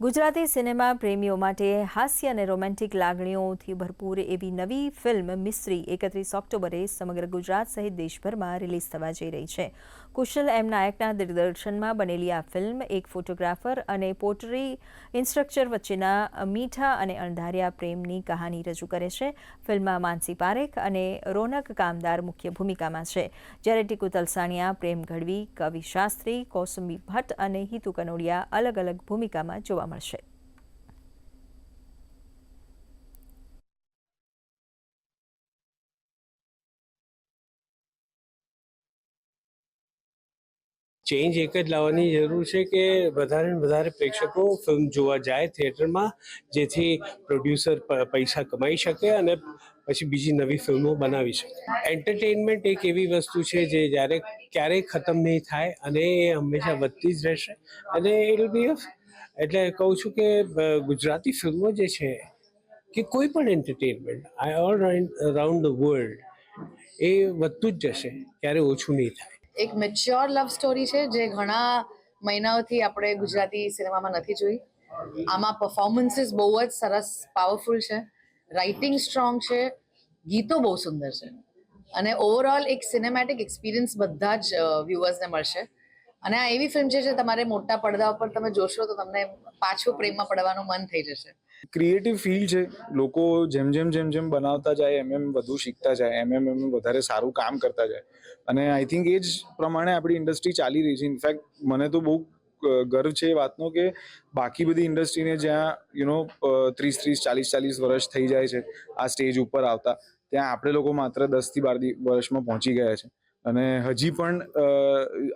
Gujarati cinema પ્રેમીઓ માટે હાસ્ય અને રોમેન્ટિક લાગણીઓથી ભરપૂર એવી નવી ફિલ્મ મિસ્ત્રી એકત્રીસ ઓક્ટોબરે સમગ્ર ગુજરાત સહિત દેશભરમાં રિલીઝ થવા જઈ રહી છે. કુશલ એમ નાયકના દિગ્દર્શનમાં બનેલી આ ફિલ્મ એક ફોટોગ્રાફર અને પોટરી ઇન્સ્ટ્રક્ચર વચ્ચેના મીઠા અને અણધાર્યા પ્રેમની કહાની રજૂ કરે છે. ફિલ્મમાં માનસી પારેખ અને રોનક કામદાર મુખ્ય ભૂમિકામાં છે. જ્યારે ટીકુ તલસાણિયા, પ્રેમ ગઢવી કવિ શાસ્ત્રી, કૌસુંબી ભટ્ટ અને હિતુ કનોડિયા અલગ અલગ ભૂમિકામાં જોવા મળશે ચેન્જ એક જ લાવવાની જરૂર છે કે વધારે ને વધારે પ્રેક્ષકો ફિલ્મ જોવા જાય થિયેટરમાં જેથી પ્રોડ્યુસર પૈસા કમાઈ શકે અને પછી બીજી નવી ફિલ્મો બનાવી શકે. એન્ટરટેનમેન્ટ એક એવી વસ્તુ છે જે જ્યારે ક્યારેય ખતમ નહીં થાય અને એ હંમેશા વધતી જ રહેશે અને ઇટ બી એટલે કહું છું કે ગુજરાતી ફિલ્મો જે છે કે કોઈ પણ entertainment I all around the world એ વધતું જ જશે, ક્યારે ઓછું નહીં થાય. એક મેચ્યોર લવ સ્ટોરી છે જે ઘણા મહિનાઓથી આપણે ગુજરાતી સિનેમામાં નથી જોઈ. આમાં પરફોર્મન્સીસ બહુ જ સરસ પાવરફુલ છે. રાઇટિંગ સ્ટ્રોંગ છે. ગીતો બહુ સુંદર છે. અને ઓવરઓલ એક સિનેમેટિક એક્સપિરિયન્સ બધા જ વ્યુઅર્સને મળશે. અને આ એવી ફિલ્મ છે જે તમારે મોટા પડદા ઉપર તમે જોશો તો તમને પાછું પ્રેમમાં પડવાનું મન થઈ જશે. ક્રિએટિવ ફિલ્ડ છે. લોકો જેમ જેમ જેમ જેમ બનાવતા જાય, એમ એમ વધુ શીખતા જાય, એમ એમ એમ વધારે સારું કામ કરતા જાય. અને આઈ થિંક એ જ પ્રમાણે આપણી ઇન્ડસ્ટ્રી ચાલી રહી છે. ઇનફેક્ટ મને તો બહુ ગર્વ છે એ વાતનો કે બાકી બધી ઇન્ડસ્ટ્રીને જ્યાં યુ નો ત્રીસ ત્રીસ, ચાલીસ ચાલીસ વર્ષ થઈ જાય છે, આ સ્ટેજ ઉપર આવતા, ત્યાં આપણે લોકો માત્ર દસથી બાર દી- વર્ષમાં પહોંચી ગયા છે. અને હજી પણ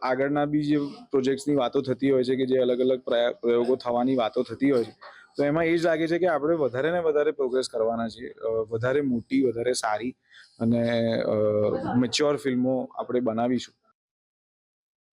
આગળના બી જે પ્રોજેક્ટ્સની વાતો થતી હોય છે કે જે અલગ અલગ પ્રયા- પ્રયોગો થવાની વાતો થતી હોય છે, તો એમાં એ જ લાગે છે કે આપણે વધારે ને વધારે પ્રોગ્રેસ કરવાના છે વધારે મોટી, વધારે સારી અને મેચ્યોર ફિલ્મો આપણે બનાવીશું.